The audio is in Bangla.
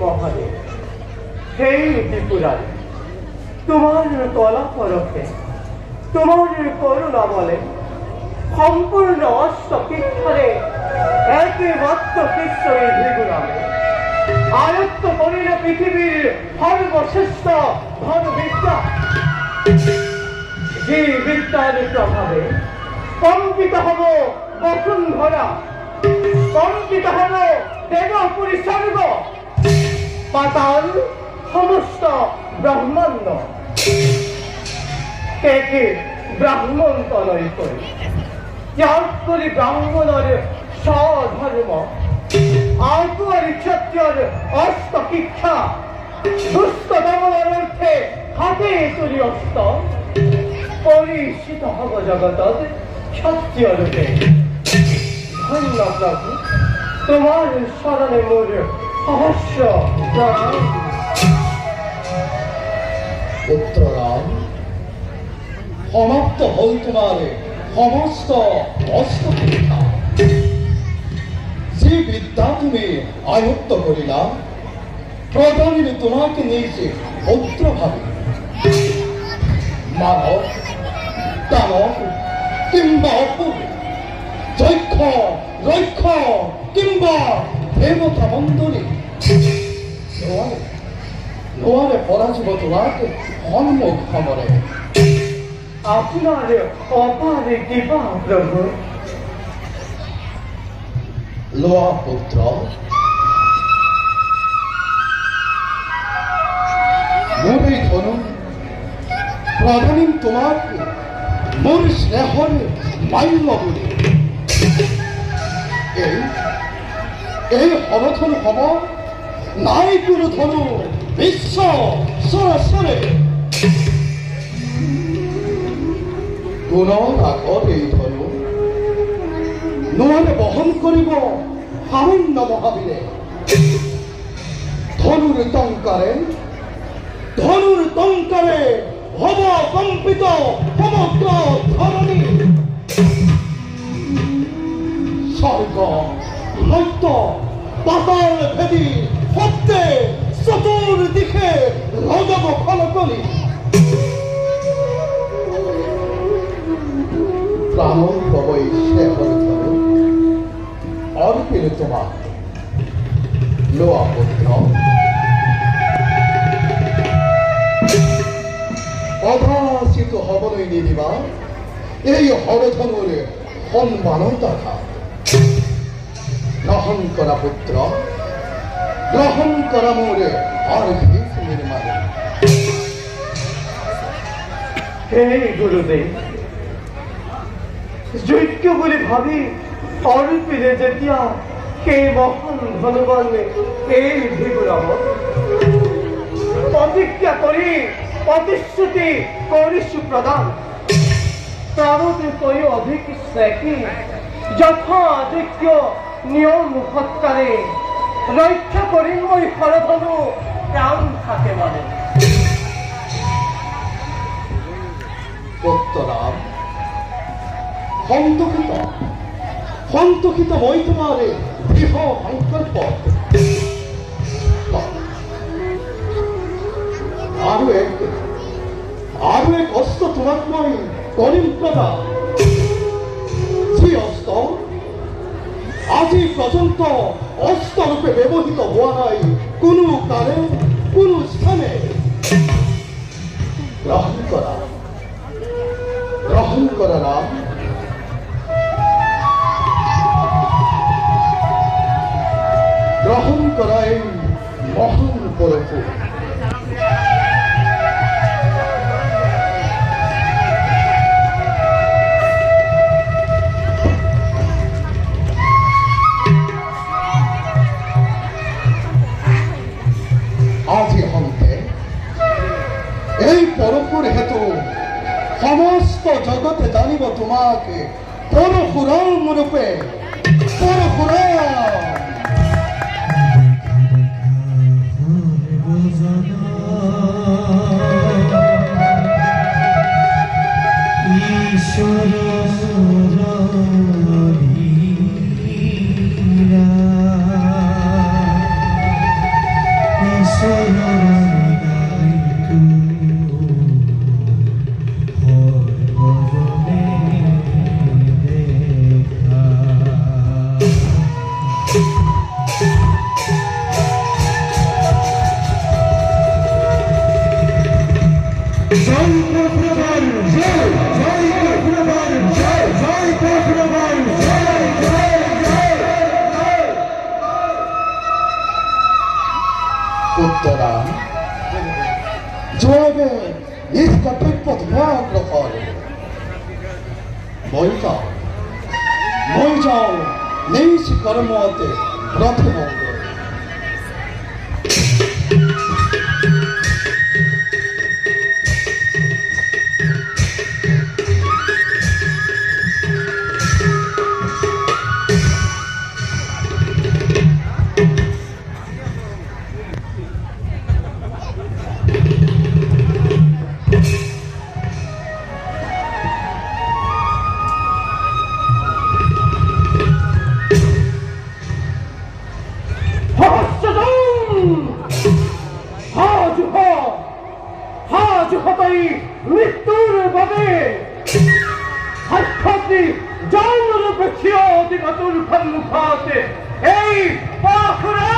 মহাদেব। সেই ত্রিপুরারি, তোমার কলা পরখে তোমার করুণা বলে, সম্পূর্ণ অষ্টকীক্ষণে একমাত্র কৃষ্ণের ভৃগুরামে আয়ত্ত করিল পৃথিবীর সর্বশ্রেষ্ঠ ধন বিদ্যা যে বিদ্যার প্রভাবে কম্পিত হব বসুন্ধরা। কম্পিত হব দেবপুরী স্বর্গ। পাতাল সমস্ত ব্রহ্মাণ্ড কে ব্রাহ্মণ তনয় করি ত্যাগ করি ব্রাহ্মণের স্বধর্ম। আকুয়ারি ক্ষত্রিয়র অস্ত শিক্ষা দুষ্ট দমনের অর্থে হাতে তুলি অস্ত। পরিচিত হব জগত ক্ষত্রিয় রূপে। ধন্য প্রভু, তোমার স্মরণে মোর সহস্র পুত্ররাম সমাপ্ত হল তোমার সমস্ত অস্ত্রপরীক্ষা যে বিদ্যা তুমি আয়ত্ত করিলাম প্রধানের তোমাকে নিয়েছে ভদ্রভাবে। মানব, দানব কিংবা অপুর যক্ষ, রক্ষ কিংবা দেবতা মন্দরে নোয়ারে নোয়ারে পরাজিব তোমাকে সম্মুখ সমরে আপনার অপার কৃপা প্রভু লোয়া পুত্র মোরে ধনু প্রধানী তোমাকে মোর স্নেহরে মাল্য বলে এই হরধন হব, নাই কোনো ধনু বিশ্ব সরসরে। গুণ আগত এই ধনু। নোয়ারে বহন করিব হারণ্য মহাবীরে। ধনুর টঙ্কারে ধনুর টঙ্কারে হব কম্পিত, সমগ্র ধরণী। স্বর্গ নৈত্য পাতাল ভেদি সত্যে চতুর্দিকে রজব ফলকলি প্রাণন শেখর ধরো অর্পিল তোমার? লোয়া পুত্র অভাসিত হবনই নিদিবা এই হরধনুর সম্মানন তথা গ্রহণ করা পুত্র। গ্রহণ করা মোরে আর নির্মাণ হে গুরুদেব বলে ভাবি অর্পিলে যেতিয়া কে মহান ধনবান এই ভিগুরাম প্রতিজ্ঞা করি, প্রতিশ্রুতি করিছু প্রদান। প্রাণতে কই অধিক স্নেহী যথা যোগ্য নিয়ম সৎকারে রক্ষা হরধনু, প্রাণ থাকে পুত্ররাম সন্তোষিত সন্তোষিত মই তোমাৰে দৃঢ় সংকল্প। আৰু এক আৰু এক অস্ত্ৰ তোমাক মই কৰিম প্ৰদান আজি পৰ্যন্ত অস্ত্ৰৰূপে ব্যৱহৃত হোৱা নাই কোনো কালে, কোনো স্থানে। গ্ৰহণ কৰা গ্রহণ করা রাম গ্রহণ করা এই মহান পরপু সমস্ত জগতে জানিব তোমাকে। পরশুরাম রূপে পরশুরাম। ঈশ্বর उत्तरा जोगे इसका पिपत भाग रखा मोई जाओ मोई जाओ नीच कर्मों ते प्रथम होंगे জৌর রূপে ক্ষিয়তি গতুর সম্মুখাতে এই পাখরা